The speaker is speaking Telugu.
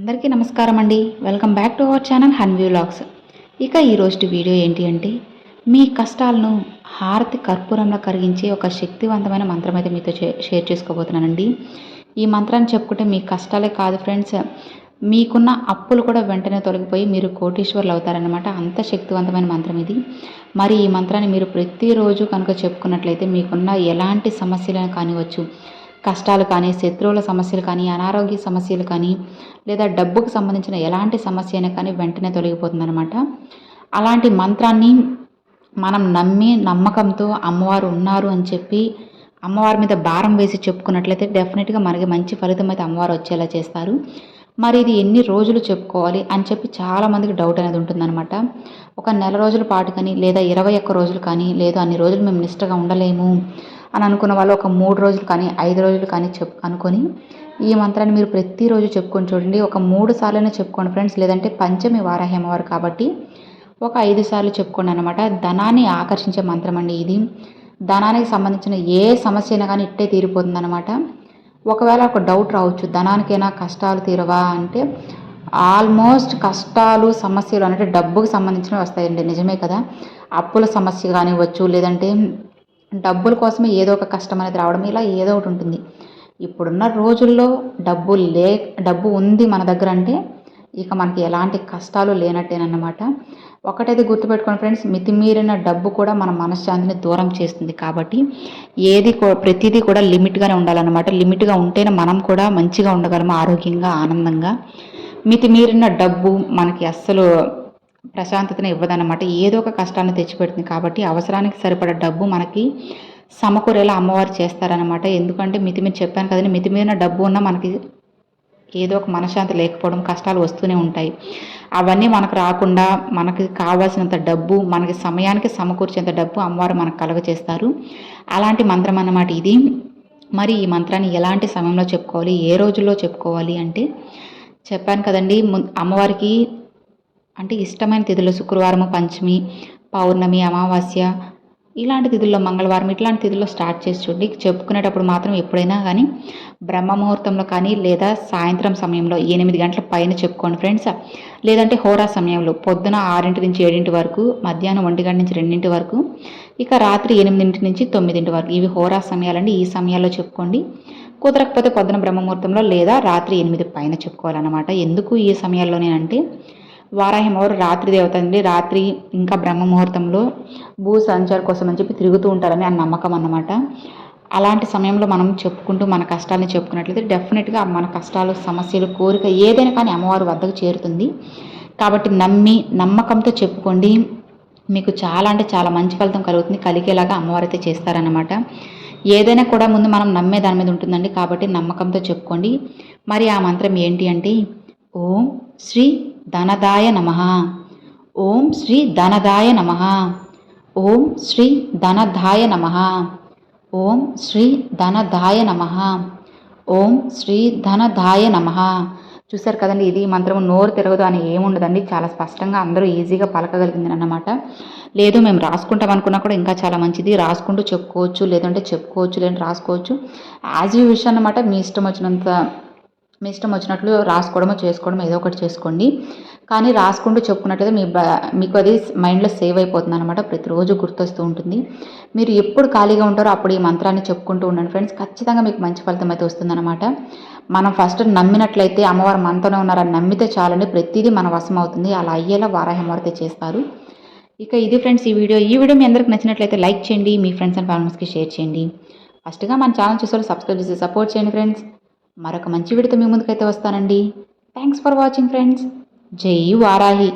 అందరికీ నమస్కారం అండి. Welcome back to our channel Hanvi vlogs ఇక ఈరోజు వీడియో ఏంటి అంటే మీ కష్టాలను హారతి కర్పూరంలో కరిగించే ఒక శక్తివంతమైన మంత్రం అయితే మీతో షేర్ చేసుకోబోతున్నానండి. ఈ మంత్రాన్ని చెప్పుకుంటే మీ కష్టాలే కాదు ఫ్రెండ్స్. మీకున్న అప్పులు కూడా వెంటనే తొలగిపోయి మీరు కోటీశ్వర్లు అవుతారనమాట అంత శక్తివంతమైన మంత్రం ఇది. మరి ఈ మంత్రాన్ని మీరు ప్రతిరోజు కనుక చెప్పుకున్నట్లయితే మీకున్న ఎలాంటి సమస్యలను కానివచ్చు కష్టాలు కానీ శత్రువుల సమస్యలు కానీ అనారోగ్య సమస్యలు కానీ లేదా డబ్బుకు సంబంధించిన ఎలాంటి సమస్య అయినా కానీ వెంటనే తొలగిపోతుందన్నమాట. అలాంటి మంత్రాన్ని మనం నమ్మి నమ్మకంతో అమ్మవారు ఉన్నారు అని చెప్పి అమ్మవారి మీద భారం వేసి చెప్పుకున్నట్లయితే డెఫినెట్గా మనకి మంచి ఫలితం అయితే అమ్మవారు వచ్చేలా చేస్తారు. మరి ఇది ఎన్ని రోజులు చెప్పుకోవాలి అని చెప్పి చాలామందికి డౌట్ అనేది ఉంటుందన్నమాట. ఒక నెల రోజుల పాటు కానీ లేదా ఇరవై ఒక్క రోజులు కానీ లేదా అన్ని రోజులు మేము నిష్టగా ఉండలేము అని అనుకున్న వాళ్ళు ఒక మూడు రోజులు కానీ ఐదు రోజులు కానీ చెప్ అనుకొని ఈ మంత్రాన్ని మీరు ప్రతిరోజు చెప్పుకొని చూడండి. ఒక మూడు సార్లైనా చెప్పుకోండి ఫ్రెండ్స్. లేదంటే పంచమి వారాహి అమ్మవారు కాబట్టి ఒక ఐదు సార్లు చెప్పుకోండి అనమాట ధనాన్ని ఆకర్షించే మంత్రం అండి ఇది. ధనానికి సంబంధించిన ఏ సమస్య అయినా కానీ ఇట్టే తీరిపోతుందన్నమాట ఒకవేళ ఒక డౌట్ రావచ్చు ధనానికైనా కష్టాలు తీరవా అంటే ఆల్మోస్ట్ కష్టాలు సమస్యలు అంటే డబ్బుకు సంబంధించినవి వస్తాయండి. నిజమే కదా? అప్పుల సమస్య కానివ్వచ్చు లేదంటే డబ్బుల కోసమే ఏదో ఒక కష్టం అనేది రావడం ఇలా ఏదో ఒకటి ఉంటుంది. ఇప్పుడున్న రోజుల్లో డబ్బు లే డబ్బు ఉంది మన దగ్గర అంటే ఇక మనకి ఎలాంటి కష్టాలు లేనట్టేనన్నమాట. ఒకటైతే గుర్తుపెట్టుకోండి ఫ్రెండ్స్ మితిమీరిన డబ్బు కూడా మన మనశ్శాంతిని దూరం చేస్తుంది కాబట్టి ఏది ప్రతిదీ కూడా లిమిట్గానే ఉండాలన్నమాట. లిమిట్గా ఉంటేనే మనం కూడా మంచిగా ఉండగలము ఆరోగ్యంగా ఆనందంగా. మితిమీరిన డబ్బు మనకి అస్సలు ప్రశాంతతను ఇవ్వదన్నమాట. ఏదో ఒక కష్టాన్ని తెచ్చిపెడుతుంది కాబట్టి అవసరానికి సరిపడ డబ్బు మనకి సమకూరేలా అమ్మవారు చేస్తారనమాట ఎందుకంటే మితిమీరి చెప్పాను కదండి మితిమీరిన డబ్బు ఉన్న మనకి ఏదో ఒక మనశ్శాంతి లేకపోవడం కష్టాలు వస్తూనే ఉంటాయి. అవన్నీ మనకు రాకుండా మనకి కావాల్సినంత డబ్బు మనకి సమయానికి సమకూర్చేంత డబ్బు అమ్మవారు మనకు కలగచేస్తారు అలాంటి మంత్రం అన్నమాట ఇది. మరి ఈ మంత్రాన్ని ఎలాంటి సమయంలో చెప్పుకోవాలి ఏ రోజుల్లో చెప్పుకోవాలి అంటే చెప్పాను కదండి అమ్మవారికి అంటే ఇష్టమైన తిథులు శుక్రవారము పంచమి పౌర్ణమి అమావాస్య ఇలాంటి తిథుల్లో మంగళవారం ఇట్లాంటి తిథుల్లో స్టార్ట్ చేసి చూడండి. చెప్పుకునేటప్పుడు మాత్రం ఎప్పుడైనా కానీ బ్రహ్మ ముహూర్తంలో కానీ లేదా సాయంత్రం సమయంలో ఎనిమిది గంటల పైన చెప్పుకోండి ఫ్రెండ్స్. లేదంటే హోరా సమయంలో పొద్దున ఆరింటి నుంచి ఏడింటి వరకు మధ్యాహ్నం ఒంటి గంట నుంచి రెండింటి వరకు ఇక రాత్రి ఎనిమిదింటి నుంచి తొమ్మిదింటి వరకు ఇవి హోరా సమయాలండి. ఈ సమయాల్లో చెప్పుకోండి. కుదరకపోతే పొద్దున బ్రహ్మముహూర్తంలో లేదా రాత్రి ఎనిమిది పైన చెప్పుకోవాలన్నమాట. ఎందుకు ఈ సమయాల్లోనే అంటే వారాహిమవారు రాత్రి దేవత అండి. రాత్రి ఇంకా బ్రహ్మ ముహూర్తంలో భూ సంచార కోసం అని చెప్పి తిరుగుతూ ఉంటారని ఆ నమ్మకం అన్నమాట. అలాంటి సమయంలో మనం చెప్పుకుంటూ మన కష్టాలని చెప్పుకున్నట్లయితే డెఫినెట్గా మన కష్టాలు సమస్యలు కోరిక ఏదైనా కానీ అమ్మవారి వద్దకు చేరుతుంది. కాబట్టి నమ్మి నమ్మకంతో చెప్పుకోండి. మీకు చాలా అంటే చాలా మంచి ఫలితం కలుగుతుంది. కలిగేలాగా అమ్మవారు అయితే చేస్తారన్నమాట. ఏదైనా కూడా ముందు మనం నమ్మే దాని మీద ఉంటుందండి. కాబట్టి నమ్మకంతో చెప్పుకోండి. మరి ఆ మంత్రం ఏంటి అంటే ఓం శ్రీ ధనదాయ నమ. ఓం శ్రీ ధనదాయ నమ. ఓం శ్రీ ధనదాయ నమ. ఓం శ్రీ ధనదాయ నమ. ఓం శ్రీ ధనదాయ నమ. చూసారు కదండి ఇది మంత్రం నోరు తిరగదు అని ఏముండదండి చాలా స్పష్టంగా అందరూ ఈజీగా పలకగలిగింది అన్నమాట లేదు మేము రాసుకుంటాం అనుకున్నా కూడా ఇంకా చాలా మంచిది. రాసుకుంటూ చెప్పుకోవచ్చు లేదంటే చెప్పుకోవచ్చు లేదంటే రాసుకోవచ్చు. యాజ్ యూ విషయం అన్నమాట మీ ఇష్టం వచ్చినంత మీ ఇష్టం వచ్చినట్లు రాసుకోవడమో చేసుకోవడమో ఏదో ఒకటి చేసుకోండి. కానీ రాసుకుంటూ చెప్పుకున్నట్లయితే మీ బ మీకు అది మైండ్లో సేవ్ అయిపోతుంది అనమాట ప్రతిరోజు గుర్తొస్తూ ఉంటుంది. మీరు ఎప్పుడు ఖాళీగా ఉంటారో అప్పుడు ఈ మంత్రాన్ని చెప్పుకుంటూ ఉండండి ఫ్రెండ్స్. ఖచ్చితంగా మీకు మంచి ఫలితం అయితే వస్తుందన్నమాట. మనం ఫస్ట్ నమ్మినట్లయితే అమ్మవారు మనతోనే ఉన్నారని నమ్మితే చాలండి. ప్రతిదీ మన వశం అవుతుంది. అలా అయ్యేలా వారాహమూర్తి చేస్తారు. ఇక ఇది ఫ్రెండ్స్ ఈ వీడియో. ఈ వీడియో మీ అందరికి నచ్చినట్లయితే లైక్ చేయండి. మీ ఫ్రెండ్స్ అండ్ ఫ్యామిలీస్కి షేర్ చేయండి. ఫస్ట్గా మన ఛానల్ చూసారు సబ్స్క్రైబ్ చేసి సపోర్ట్ చేయండి ఫ్రెండ్స్. మరొక మంచి విడత మీ ముందుకైతే వస్తానండి. థ్యాంక్స్ ఫర్ వాచింగ్ ఫ్రెండ్స్ జై వారాహి.